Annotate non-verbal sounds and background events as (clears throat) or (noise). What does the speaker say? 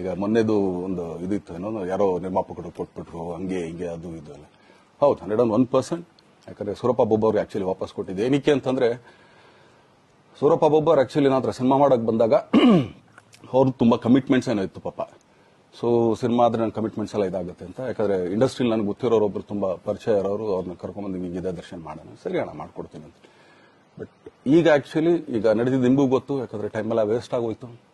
ಈಗ ಮೊನ್ನೆದು ಒಂದು ಇದಿತ್ತು, ಏನೋ ಯಾರೋ ನಿರ್ಮಾಪಕರು ಕೊಟ್ಬಿಟ್ರು, ಹಂಗೆ ಹಿಂಗೆ ಅದು ಇದು ಎಲ್ಲ. ಹೌದು, ಹಂಡ್ರೆಡ್ ಅಂಡ್ ಒನ್ ಪರ್ಸೆಂಟ್. ಯಾಕಂದ್ರೆ ಸೂರಪ್ಪ ಬೊಬ್ಬ ಆಕ್ಚುಲಿ ವಾಪಸ್ ಕೊಟ್ಟಿದ್ದು. ಏನಕ್ಕೆ ಅಂತಂದ್ರೆ, ಸೂರಪ್ಪ ಬೊಬ್ಬರ್ ಆಕ್ಚುಲಿ ನಾತ್ರ ಸಿನಿಮಾ ಮಾಡಕ್ ಬಂದಾಗ (clears throat) ಅವ್ರು ತುಂಬಾ ಕಮಿಟ್ಮೆಂಟ್ಸ್ ಏನೋ ಇತ್ತು ಪಾಪ. ಸೊ ಸಿನಿಮಾ ಆದ್ರೆ ನನ್ನ ಕಮಿಟ್ಮೆಂಟ್ಸ್ ಎಲ್ಲ ಇದಾಗುತ್ತೆ ಅಂತ. ಯಾಕಂದ್ರೆ ಇಂಡಸ್ಟ್ರಿಲಿ ನನಗೆ ಗೊತ್ತಿರೋರು ಒಬ್ರು ತುಂಬಾ ಪರಿಚಯ ಇರೋರು, ಅವ್ರನ್ನ ಕರ್ಕೊಂಡ್ಬಂದು ಇದೇ ದರ್ಶನ ಮಾಡೋಣ. ಸರಿ ಅಣ್ಣ, ಮಾಡ್ಕೊಡ್ತೀನಿ ಅಂತ. ಬಟ್ ಈಗ ಆಕ್ಚುಲಿ ಈಗ ನಡೆದಿದ್ದು ನಿಮಗೂ ಗೊತ್ತು, ಯಾಕಂದ್ರೆ ಟೈಮ್ ಎಲ್ಲ ವೇಸ್ಟ್ ಆಗೋಯ್ತು.